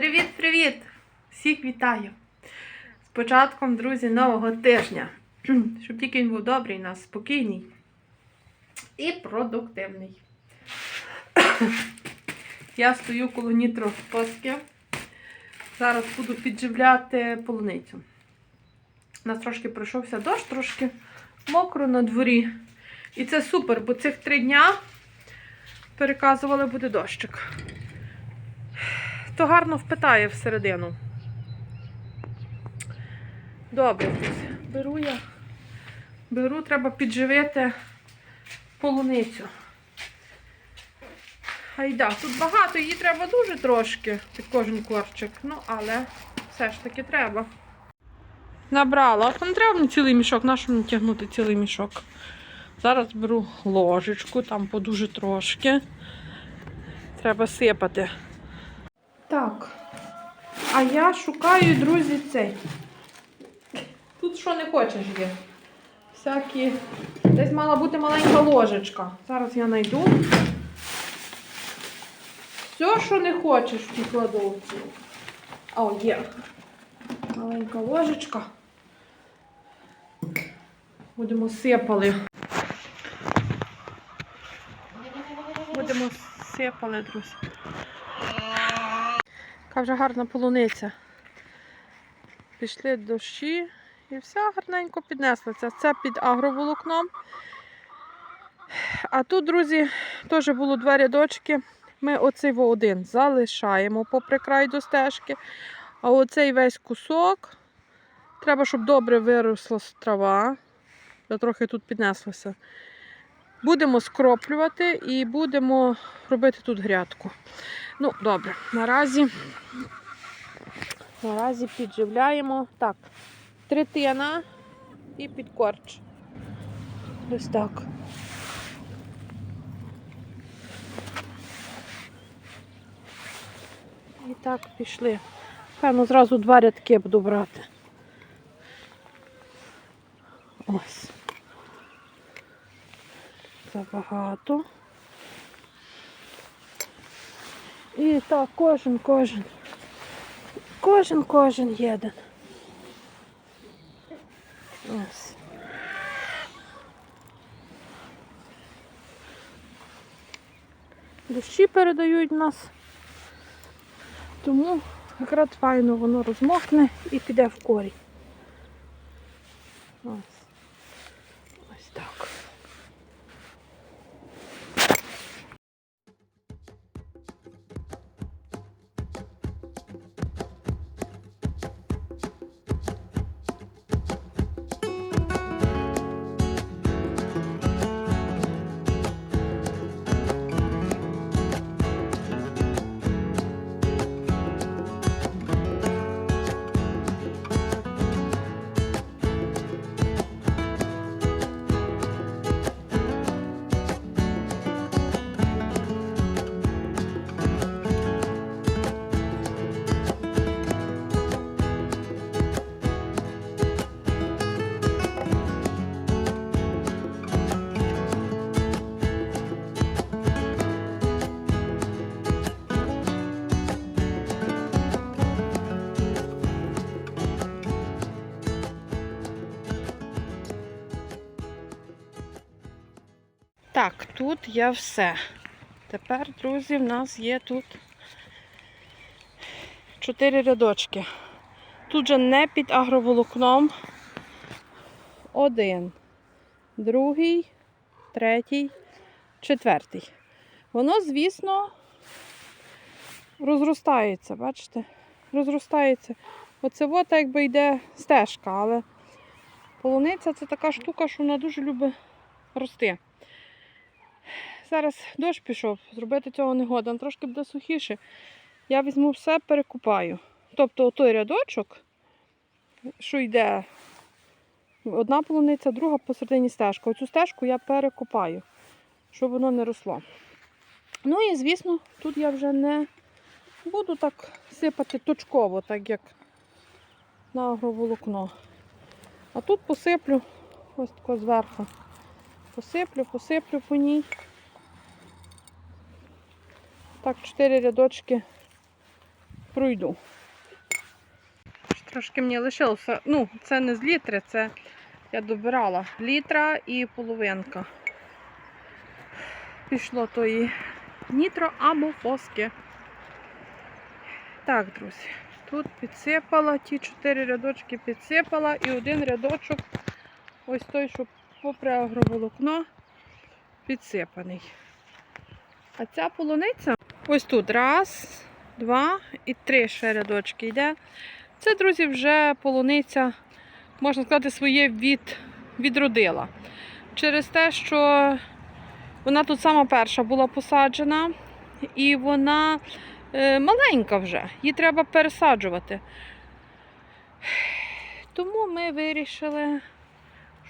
Привіт-привіт! Всіх вітаю! З початком, друзі, нового тижня. Щоб тільки він був добрий, у нас спокійний і продуктивний. Я стою коло нітропоски. Зараз буду підживляти полуницю. У нас трошки пройшовся дощ, трошки мокро на дворі. І це супер, бо цих три дня переказували буде дощик. То гарно впитає всередину. Добре. Беру я. Беру, треба підживити полуницю. Айда, тут багато, її треба дуже трошки під кожен корчик. Ну, але все ж таки треба. Набрала. А не треба мені цілий мішок, на що мені тягнути цілий мішок? Зараз беру ложечку, там по дуже трошки. Треба сипати. Так. А я шукаю, друзі, цей. Тут що не хочеш є. Всякі. Десь мала бути маленька ложечка. Зараз я знайду. Все, що не хочеш в тій кладовці. О, є. Маленька ложечка. Будемо сипали. Будемо сипали, друзі. Яка вже гарна полуниця. Пішли дощі і вся гарненько піднеслася. Це під агроволокном. А тут, друзі, теж було два рядочки. Ми оцей один залишаємо попри край до стежки. А оцей весь кусок треба, щоб добре виросла трава. Я трохи тут піднеслася. Будемо скроплювати і будемо робити тут грядку. Ну, добре, наразі, наразі підживляємо. Так, третина і підкорч. Ось так. І так пішли. Певно, зразу два рядки буду брати. Ось. Забагато. І так, кожен, кожен. Кожен, кожен єден. Ось. Дощі передають нас. Тому якраз файно воно розмокне і піде в корінь. Ось. Так, тут є все. Тепер, друзі, в нас є тут чотири рядочки. Тут же не під агроволокном. Один, другий, третій, четвертий. Воно, звісно, розростається, бачите? Розростається. Оце от якби йде стежка, але полуниця це така штука, що вона дуже любить рости. Зараз дощ пішов, зробити цього не годен, трошки буде сухіше. Я візьму все, перекупаю. Тобто той рядочок, що йде одна полуниця, друга посередині стежка. Оцю стежку я перекупаю, щоб воно не росло. Ну і, звісно, тут я вже не буду так сипати точково, так як на агроволокно. А тут посиплю ось тако зверху. Посиплю, посиплю по ній. Так, чотири рядочки пройду. Трошки мені лишилося. Ну, це не з літри, це я добирала літра і половинка. Пішло тої нітро або фоски. Так, друзі, тут підсипала, ті чотири рядочки підсипала і один рядочок, ось той, що попри агроволокно, підсипаний. А ця полуниця ось тут раз, два і три ще рядочки йде. Це, друзі, вже полуниця, можна сказати, своє від, відродила. Через те, що вона тут сама перша була посаджена, і вона е, маленька вже, її треба пересаджувати. Тому ми вирішили,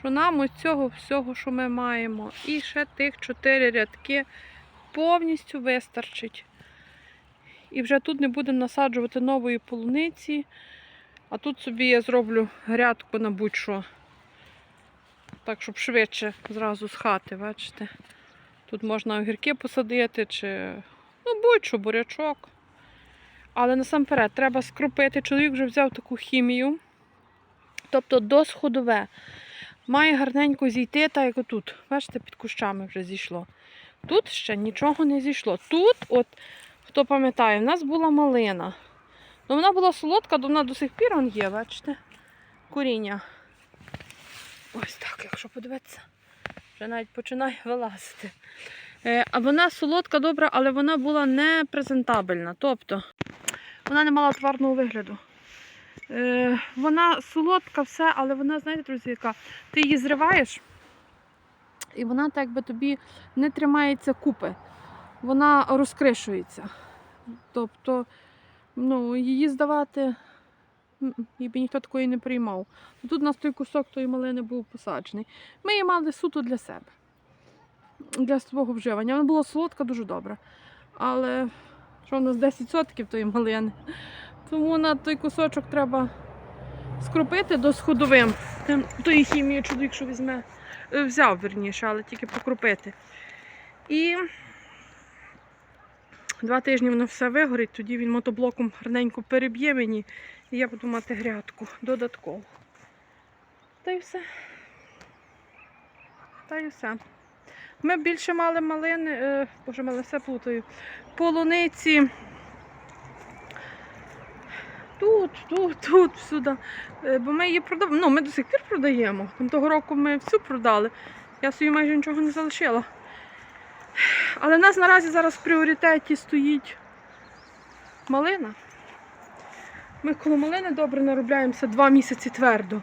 що нам ось цього всього, що ми маємо, і ще тих чотири рядки повністю вистачить. І вже тут не будемо насаджувати нової полуниці. А тут собі я зроблю грядку на будь-що. Так, щоб швидше зразу з хати, бачите. Тут можна огірки посадити чи ну, будь-що, бурячок. Але насамперед треба скропити. Чоловік вже взяв таку хімію. Тобто досходове. Має гарненько зійти, так як отут. Бачите, під кущами вже зійшло. Тут ще нічого не зійшло. Тут, от, хто пам'ятає, в нас була малина. Ну, вона була солодка, то вона до сих пір он є, бачите? Коріння. Ось так, якщо подивитися, вже навіть починає вилазити. Е, а вона солодка, добра, але вона була не презентабельна. Тобто вона не мала тварного вигляду. Е, вона солодка, все, але вона, знаєте, друзі, яка ти її зриваєш, і вона так би тобі не тримається купи. Вона розкришується. Тобто, ну, її здавати, її ніхто такої не приймав. Тут у нас той кусок тої малини був посаджений. Ми її мали суто для себе, для свого вживання. Вона була солодка, дуже добра. Але що в нас 10% тої малини. Тому на той кусочок треба скропити до сходовим. Тої хімії чоловік, що візьме, е, взяв верніше, але тільки покропити. І два тижні воно все вигорить, тоді він мотоблоком гарненько переб'є мені, і я буду мати грядку додатково. Та й все. Та й все. Ми більше мали малини, е, боже, мали все плутаю. Полуниці. Тут, тут, тут, всюди. Е, Бо ми її продаємо. Ну, ми до сих пір продаємо. Там того року ми всю продали. Я собі майже нічого не залишила. Але в нас наразі зараз в пріоритеті стоїть малина. Ми коло малини добре наробляємося два місяці твердо.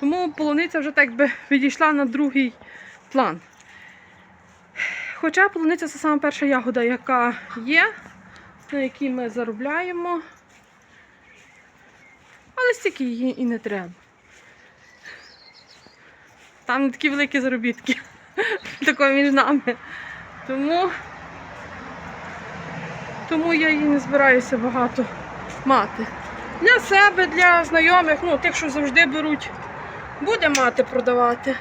Тому полуниця вже так би відійшла на другий план. Хоча полуниця це саме перша ягода, яка є, на якій ми заробляємо. Але стільки її і не треба. Там не такі великі заробітки. Такої між нами. Тому, тому я її не збираюся багато мати. Для себе, для знайомих, ну, тих, що завжди беруть, буде мати продавати.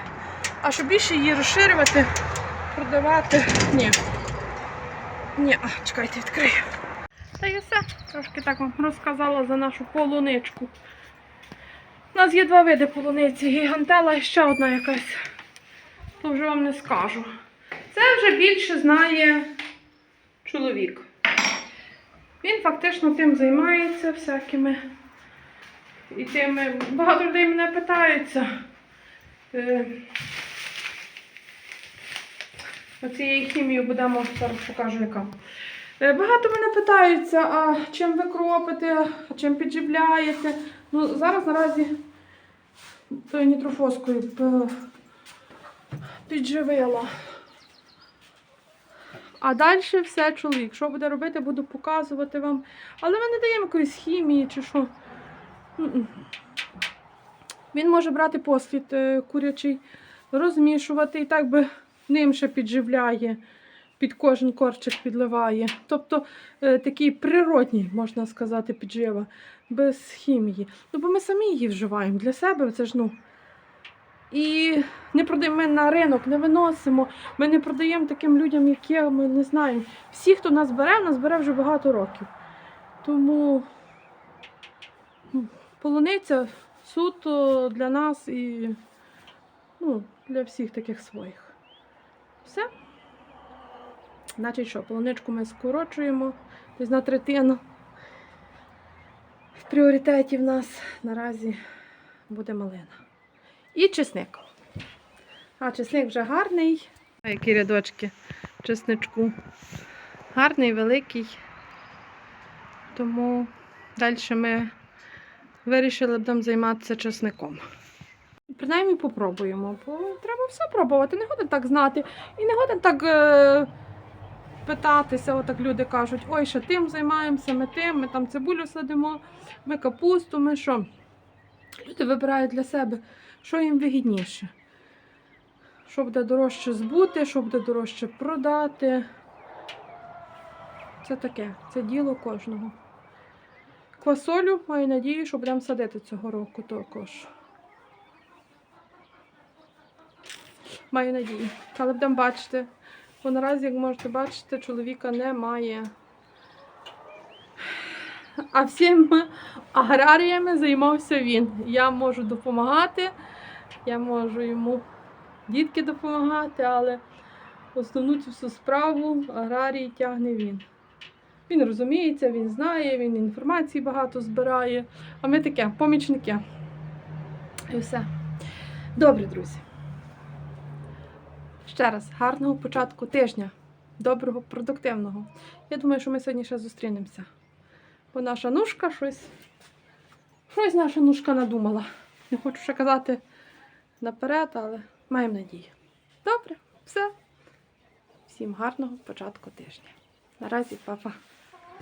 А щоб більше її розширювати, продавати. Ні. Ні, а, чекайте, відкрию. Та і все. Трошки так вам розказала за нашу полуничку. У нас є два види полуниці. Гігантела і ще одна якась. То вже вам не скажу. Це вже більше знає чоловік. Він фактично тим займається всякими. І тими. Багато людей мене питаються. Е, Оцією хімією будемо, зараз покажу яка. Е, Багато мене питаються, а чим ви кропите, а чим підживляєте. Ну, зараз наразі нітрофоскою підживила. А далі все чоловік. Що буде робити, буду показувати вам. Але ми не даємо якоїсь хімії чи що. Він може брати послід е, курячий, розмішувати і так би ним ще підживляє, під кожен корчик підливає. Тобто е, такий природній, можна сказати, піджива, без хімії. Ну, бо ми самі її вживаємо для себе, це ж ну. І не продаємо ми на ринок, не виносимо. Ми не продаємо таким людям, які ми не знаємо. Всі, хто нас бере, нас бере вже багато років. Тому полуниця суто для нас і ну, для всіх таких своїх. Все. Значить що, полуничку ми скорочуємо десь на третину. В пріоритеті в нас наразі буде малина. І чесник. А чесник вже гарний. А які рядочки чесничку. Гарний, великий. Тому далі ми вирішили будемо займатися чесником. Принаймні попробуємо, бо треба все пробувати. Не годен так знати. І не годен так е, питатися. Отак люди кажуть, ой, ще тим займаємося, ми тим, ми там цибулю садимо, ми капусту, ми що. Люди вибирають для себе, що їм вигідніше. Що буде дорожче збути, що буде дорожче продати. Це таке, це діло кожного. Квасолю маю надію, що будемо садити цього року також. Маю надію. Але будемо бачити. Бо наразі, як можете бачити, чоловіка немає. А всім аграріями займався він. Я можу допомагати, я можу йому дітки допомагати, але основну цю всю справу аграрій тягне він. Він розуміється, він знає, він інформації багато збирає. А ми таке, помічники. І все. Добре, друзі. Ще раз, гарного початку тижня. Доброго, продуктивного. Я думаю, що ми сьогодні ще зустрінемося. Бо наша нушка щось. Щось наша нушка надумала. Не хочу ще казати наперед, але маємо надію. Добре, все. Всім гарного початку тижня. Наразі, папа.